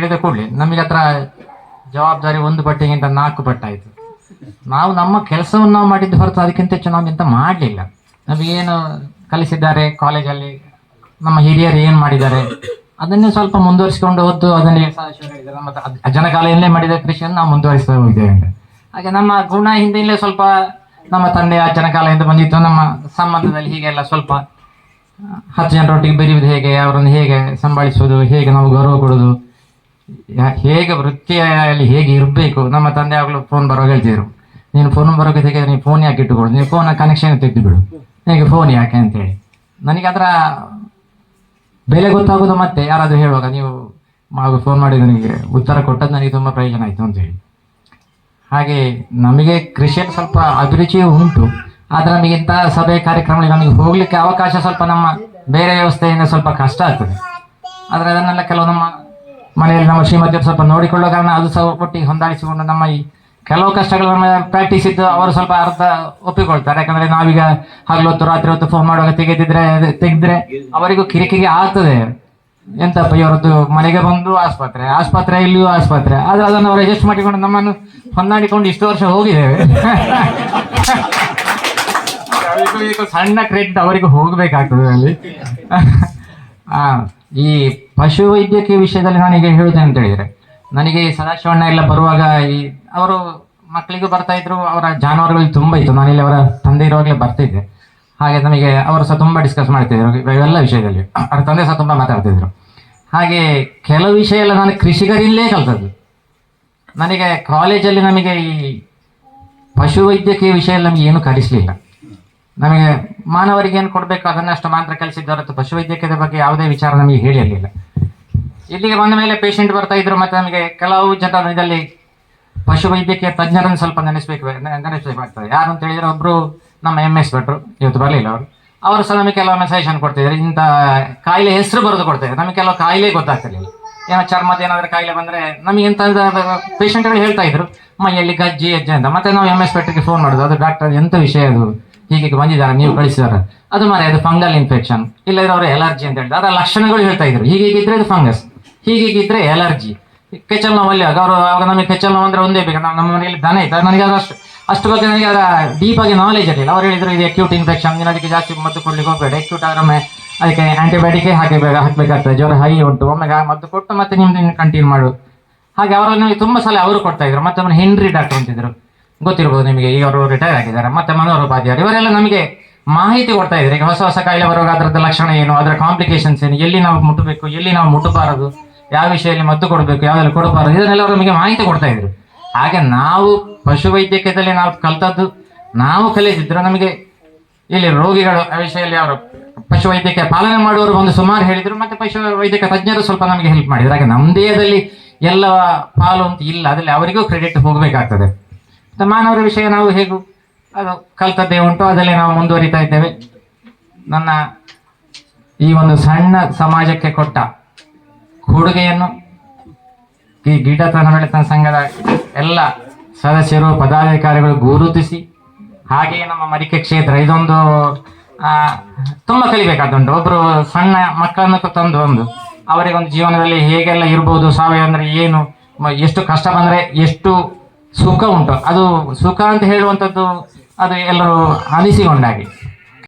ಹೇಳಿದ ಕೂಡಲೇ, ನಮಗೆ ಹತ್ರ ಜವಾಬ್ದಾರಿ ಒಂದು ಪಟ್ಟಿಗಿಂತ ನಾಲ್ಕು ಪಟ್ಟಾಯಿತು ನಾವು ನಮ್ಮ ಕೆಲಸವನ್ನು ನಾವು ಮಾಡಿದ್ದು ಹೊರತು ಅದಕ್ಕಿಂತ ಹೆಚ್ಚು ನಾವು ಎಂತ ಮಾಡಲಿಲ್ಲ. ನಮಗೇನು ಕಲಿಸಿದ್ದಾರೆ, ಕಾಲೇಜಲ್ಲಿ ನಮ್ಮ ಹಿರಿಯರು ಏನು ಮಾಡಿದ್ದಾರೆ, ಅದನ್ನೇ ಸ್ವಲ್ಪ ಮುಂದುವರಿಸಿಕೊಂಡು ಹೋದ್ದು, ಅದನ್ನೇ ನಮ್ಮ ತ- ಮಾಡಿದ ಕೃಷಿಯನ್ನು ನಾವು ಮುಂದುವರಿಸ್ತಾ ಹೋಗಿದ್ದೇವೆ ಹಾಗೆ ನಮ್ಮ ಗುಣ ಹಿಂದಿನಲ್ಲೇ ಸ್ವಲ್ಪ ನಮ್ಮ ತಂದೆ ಆ ಜನಕಾಲದಿಂದ ಬಂದಿತ್ತು. ನಮ್ಮ ಸಂಬಂಧದಲ್ಲಿ ಹೀಗೆಲ್ಲ ಸ್ವಲ್ಪ, ಹತ್ತು ಜನರೊಟ್ಟಿಗೆ ಬೆರೆಯುವುದು ಹೇಗೆ, ಅವರನ್ನು ಹೇಗೆ ಸಂಭಾಳಿಸುವುದು, ಹೇಗೆ ನಾವು ಗೌರವ ಕೊಡೋದು ಹೇಗೆ ವೃತ್ತಿಯಲ್ಲಿ ಹೇಗೆ ಇರಬೇಕು? ನಮ್ಮ ತಂದೆ ಆಗಲೂ ಫೋನ್ ಬರುವಾಗ ಹೇಳ್ತಿದ್ರು. ನೀನು ಫೋನ್ ಬರೋಕೆ ತೆಗೆದ್ರೆ ನೀನು ಫೋನ್ ಯಾಕೆ ಇಟ್ಟುಕೊಳ್ಳು ನೀನು ಫೋನ್ ಕನೆಕ್ಷನ್ ತೆಗೆದು ಬಿಡು. ನಿನಗೆ ಫೋನ್ ಯಾಕೆ ಅಂತೇಳಿ. ನನಗೆ ಅದರ ಬೆಲೆ ಗೊತ್ತಾಗೋದು ಮತ್ತೆ. ಯಾರಾದರೂ ಹೇಳುವಾಗ ನೀವು ಮಗು ಫೋನ್ ಮಾಡಿ ನನಗೆ ಉತ್ತರ ಕೊಟ್ಟದ್ದು ನನಗೆ ತುಂಬ ಪ್ರಯೋಜನ ಆಯಿತು ಅಂತೇಳಿ. ಹಾಗೆ ನಮಗೆ ಕೃಷಿಯಲ್ಲಿ ಸ್ವಲ್ಪ ಅಭಿರುಚಿ ಉಂಟು. ಆದರೆ ನಮಗೆ ಇಂಥ ಸಭೆ ಕಾರ್ಯಕ್ರಮಗಳಿಗೆ ನಮಗೆ ಹೋಗಲಿಕ್ಕೆ ಅವಕಾಶ ಸ್ವಲ್ಪ ನಮ್ಮ ಬೇರೆ ವ್ಯವಸ್ಥೆಯಿಂದ ಸ್ವಲ್ಪ ಕಷ್ಟ ಆಗ್ತದೆ. ಆದರೆ ಅದನ್ನೆಲ್ಲ ಕೆಲವು ನಮ್ಮ ಮನೆಯಲ್ಲಿ ನಮ್ಮ ಶ್ರೀಮತಿಯವರು ಸ್ವಲ್ಪ ನೋಡಿಕೊಳ್ಳೋ ಕಾರಣ ಅದು ಸಹ ಒಟ್ಟಿಗೆ ಹೊಂದಾಣಿಸಿಕೊಂಡು ನಮ್ಮ ಈ ಕೆಲವು ಕಷ್ಟಗಳನ್ನು ಪ್ರಾಕ್ಟೀಸ್ ಇದ್ದು ಅವರು ಸ್ವಲ್ಪ ಅರ್ಧ ಒಪ್ಪಿಕೊಳ್ತಾರೆ. ಯಾಕಂದ್ರೆ ನಾವೀಗ ಹಗಲೊತ್ತು ರಾತ್ರಿ ಹೊತ್ತು ಫೋನ್ ಮಾಡುವಾಗ ತೆಗೆದಿದ್ರೆ ತೆಗೆದ್ರೆ ಅವರಿಗೂ ಕಿರಿಕಿರಿ ಆಗ್ತದೆ. ಎಂತಪ್ಪ ಇವರದ್ದು ಮನೆಗೆ ಬಂದು ಆಸ್ಪತ್ರೆ ಆಸ್ಪತ್ರೆ ಇಲ್ಲಿಯೂ ಆಸ್ಪತ್ರೆ. ಆದ್ರೆ ಅದನ್ನು ಅವರು ಅಡ್ಜಸ್ಟ್ ಮಾಡಿಕೊಂಡು ನಮ್ಮನ್ನು ಹೊಂದಾಣಿಕೊಂಡು ಇಷ್ಟು ವರ್ಷ ಹೋಗಿದ್ದೇವೆ. ಸಣ್ಣ ಕ್ರೆಡಿಟ್ ಅವರಿಗೂ ಹೋಗ್ಬೇಕಾಗ್ತದೆ ಅಲ್ಲಿ. ಆ, ಈ ಪಶು ವೈದ್ಯಕೀಯ ವಿಷಯದಲ್ಲಿ ನನಗೆ ಹೇಳುವುದೇ ಅಂತ ಹೇಳಿದ್ರೆ, ನನಗೆ ಸದಾಶಿವಣ್ಣ ಎಲ್ಲ ಬರುವಾಗ ಈ ಅವರು ಮಕ್ಕಳಿಗೂ ಬರ್ತಾ ಇದ್ರು, ಅವರ ಜಾನುವಾರುಗಳು ತುಂಬ ಇತ್ತು. ನಾನಿಲ್ಲಿ ಅವರ ತಂದೆ ಇರುವಾಗಲೇ ಬರ್ತಿದ್ದೆ ಹಾಗೆ ನಮಗೆ ಅವರು ಸಹ ತುಂಬ ಡಿಸ್ಕಸ್ ಮಾಡ್ತಿದ್ರು ಇವೆಲ್ಲ ವಿಷಯದಲ್ಲಿ. ಅವರ ತಂದೆ ಸಹ ತುಂಬ ಮಾತಾಡ್ತಿದ್ರು ಹಾಗೆ ಕೆಲವು ವಿಷಯ ಎಲ್ಲ ನಾನು ಕೃಷಿಕರಿಂದಲೇ ಕಲ್ತದ್ದು. ನನಗೆ ಕಾಲೇಜಲ್ಲಿ ನಮಗೆ ಈ ಪಶು ವೈದ್ಯಕೀಯ ವಿಷಯ ನಮಗೆ ಏನು ಕಲಿಸಲಿಲ್ಲ. ನಮಗೆ ಮಾನವರಿಗೆ ಏನು ಕೊಡಬೇಕು ಅದನ್ನಷ್ಟು ಮಾತ್ರ ಕಲಿಸಿದ್ದು ಹೊರತು ಪಶು ವೈದ್ಯಕೀಯದ ಬಗ್ಗೆ ಯಾವುದೇ ವಿಚಾರ ನಮಗೆ ಹೇಳಿರಲಿಲ್ಲ. ಇಲ್ಲಿಗೆ ಬಂದ ಮೇಲೆ ಪೇಷಂಟ್ ಬರ್ತಾ ಇದ್ರು ಮತ್ತೆ ನಮಗೆ ಕೆಲವು ಜನ ಇದರಲ್ಲಿ ಪಶು ವೈದ್ಯಕೀಯ ತಜ್ಞರನ್ನು ಸ್ವಲ್ಪ ನೆನೆಸ್ಬೇಕು ನೆನೆಸ್ಬೇಕಾಗ್ತದೆ ಯಾರು ಅಂತ ಹೇಳಿದ್ರೆ ಒಬ್ಬರು ನಮ್ಮ ಎಂ ಎಸ್ ಭಟ್ರು, ಇವತ್ತು ಬರಲಿಲ್ಲ ಅವರು. ಅವರು ಸಹ ನಮಗೆ ಕೆಲವೊಮ್ಮೆ ಸಜೆಷನ್ ಕೊಡ್ತಿದ್ದಾರೆ ಇಂಥ ಕಾಯಿಲೆ ಹೆಸರು ಬರೆದು ಕೊಡ್ತಾರೆ ನಮಗೆ ಕೆಲವು ಕಾಯಿಲೆ ಗೊತ್ತಾಗ್ತಿರ್ಲಿಲ್ಲ. ಏನೋ ಚರ್ಮದ ಏನಾದರೂ ಕಾಯಿಲೆ ಬಂದರೆ ನಮಗೆ ಎಂತ ಪೇಷಂಟ್ಗಳು ಹೇಳ್ತಾ ಇದ್ರು. ಮೈಯಲ್ಲಿ ಗಜ್ಜಿ ಹೆಜ್ಜೆ ಅಂತ. ಮತ್ತೆ ನಾವು ಎಂ ಎಸ್ ಭಟ್ರಿಗೆ ಫೋನ್ ಮಾಡೋದು ಅದು ಡಾಕ್ಟರ್ ಎಂಥ ವಿಷಯ ಅದು? ಹೀಗೆ ಬಂದಿದ್ದಾರೆ, ನೀವು ಕಳಿಸಿದಾರೆ ಅದು ಮಾರೆ, ಅದು ಫಂಗಲ್ ಇನ್ಫೆಕ್ಷನ್ ಇಲ್ಲದ್ರೆ ಅವರು ಎಲರ್ಜಿ ಅಂತ ಹೇಳಿದ್ರು. ಅದರ ಲಕ್ಷಣಗಳು ಹೇಳ್ತಾ ಇದ್ರು. ಹೀಗೆ ಇದು ಫಂಗಸ್ ಹೀಗೆ ಇದ್ರೆ ಎಲರ್ಜಿ ಕೆಚ್ಚಲ್ ನೋವು ಅಲ್ಲಿ ಅವರು ಅವಾಗ ನಮಗೆ ಕೆಚ್ಚಲ್ ನೋವು ಅಂದ್ರೆ ಒಂದೇ ಬೇಕು. ನಮ್ಮ ಮನೆಯಲ್ಲಿ ದನ ಇತ್ತು. ನನಗೆ ಅದಷ್ಟು ಅಷ್ಟು ಬಗ್ಗೆ ನನಗೆ ಅದರ ಡೀಪ್ ಆಗಿ ನಾಲೆಜ್ ಇರಲಿಲ್ಲ. ಅವ್ರು ಹೇಳಿದ್ರು, ಇದು ಅಕ್ಯೂಟ್ ಇನ್ಫೆಕ್ಷನ್ ನೀನು ಅದಕ್ಕೆ ಜಾಸ್ತಿ ಮದ್ದು ಕೊಡ್ಲಿಕ್ಕೆ ಹೋಗಬೇಡ. ಅಕ್ಯೂಟ್ ಆದ್ರೆ ಅದಕ್ಕೆ ಆಂಟಿಬಯೋಟಿಕ್ ಹಾಕಬೇಕು, ಹಾಕಬೇಕಾಗ್ತದೆ. ಜ್ವರ ಹೈ ಉಂಟು. ಒಮ್ಮೆ ಮದ್ದು ಕೊಟ್ಟು ಮತ್ತೆ ನಿಮ್ದು ಕಂಟಿನ್ಯೂ ಮಾಡು. ಹಾಗೆ ಅವರು ನನಗೆ ತುಂಬಾ ಸಲ ಅವರು ಕೊಡ್ತಾ ಇದ್ರು. ಮತ್ತೆ ಹೆನ್ರಿ ಡಾಕ್ಟರ್ ಅಂತಿದ್ರು. ಗೊತ್ತಿರ್ಬೋದು ನಿಮಗೆ. ಈಗ ಅವರು ರಿಟೈರ್ ಆಗಿದ್ದಾರೆ. ಮತ್ತೆ ಮನೋರೋಪಾಧ್ಯಾಯರು ಇವರೆಲ್ಲ ನಮಗೆ ಮಾಹಿತಿ ಕೊಡ್ತಾ ಇದ್ದಾರೆ. ಈಗ ಹೊಸ ಹೊಸ ಕಾಯಿಲೆ ಬರುವಾಗ ಅದರದ್ದು ಲಕ್ಷಣ ಏನು? ಅದರ ಕಾಂಪ್ಲಿಕೇಶನ್ಸ್ ಏನು? ಎಲ್ಲಿ ನಾವು ಮುಟ್ಟಬೇಕು ಎಲ್ಲಿ ನಾವು ಮುಟ್ಟಬಾರದು? ಯಾವ ವಿಷಯದಲ್ಲಿ ಮದ್ದು ಕೊಡಬೇಕು? ಯಾವ್ದಲ್ಲಿ ಕೊಡಬಾರದು? ಇದನ್ನೆಲ್ಲ ಅವರು ನಮಗೆ ಮಾಹಿತಿ ಕೊಡ್ತಾ ಇದ್ರು. ಹಾಗೆ ನಾವು ಪಶು ವೈದ್ಯಕೀಯದಲ್ಲಿ ನಾವು ಕಲ್ತದ್ದು, ನಾವು ಕಲಿತಿದ್ರು ನಮಗೆ ಇಲ್ಲಿ ರೋಗಿಗಳು ವಿಷಯದಲ್ಲಿ ಅವರು ಪಶು ವೈದ್ಯಕೀಯ ಪಾಲನೆ ಮಾಡುವವರು ಒಂದು ಸುಮಾರು ಹೇಳಿದ್ರು. ಮತ್ತೆ ಪಶು ವೈದ್ಯಕೀಯ ತಜ್ಞರು ಸ್ವಲ್ಪ ನಮಗೆ ಹೆಲ್ಪ್ ಮಾಡಿದ್ರು. ಹಾಗೆ ನಮ್ಮ ದೇಹದಲ್ಲಿ ಎಲ್ಲ ಪಾಲು ಅಂತ ಇಲ್ಲ. ಅದರಲ್ಲಿ ಅವರಿಗೂ ಕ್ರೆಡಿಟ್ ಹೋಗಬೇಕಾಗ್ತದೆ. ಮಾನವರ ವಿಷಯ ನಾವು ಹೇಗೂ ಅದು ಕಲ್ತದ್ದೇ ಉಂಟು ಅದರಲ್ಲಿ ನಾವು ಮುಂದುವರಿತಾ ಇದ್ದೇವೆ. ನನ್ನ ಈ ಒಂದು ಸಣ್ಣ ಸಮಾಜಕ್ಕೆ ಕೊಟ್ಟ ಕೊಡುಗೆಯನ್ನು ಈ ಗಿಡತನ ಬೆಳೆತ ಸಂಘದ ಎಲ್ಲ ಸದಸ್ಯರು, ಪದಾಧಿಕಾರಿಗಳು ಗುರುತಿಸಿ, ಹಾಗೆಯೇ ನಮ್ಮ ಮರಿಕೆ ಕ್ಷೇತ್ರ ಇದೊಂದು ತುಂಬ ಕಲಿಬೇಕಾದುಂಟು ಒಬ್ಬರು ಸಣ್ಣ ಮಕ್ಕಳನ್ನು ತಂದು ಒಂದು, ಅವರಿಗೊಂದು ಜೀವನದಲ್ಲಿ ಹೇಗೆಲ್ಲ ಇರ್ಬೋದು, ಸಾವಯವ ಅಂದರೆ ಏನು ಎಷ್ಟು ಕಷ್ಟ ಬಂದರೆ ಎಷ್ಟು ಸುಖ ಉಂಟು. ಅದು ಸುಖ ಅಂತ ಹೇಳುವಂಥದ್ದು ಅದು ಎಲ್ಲರೂ ಅನಿಸಿಕೊಂಡಾಗೆ.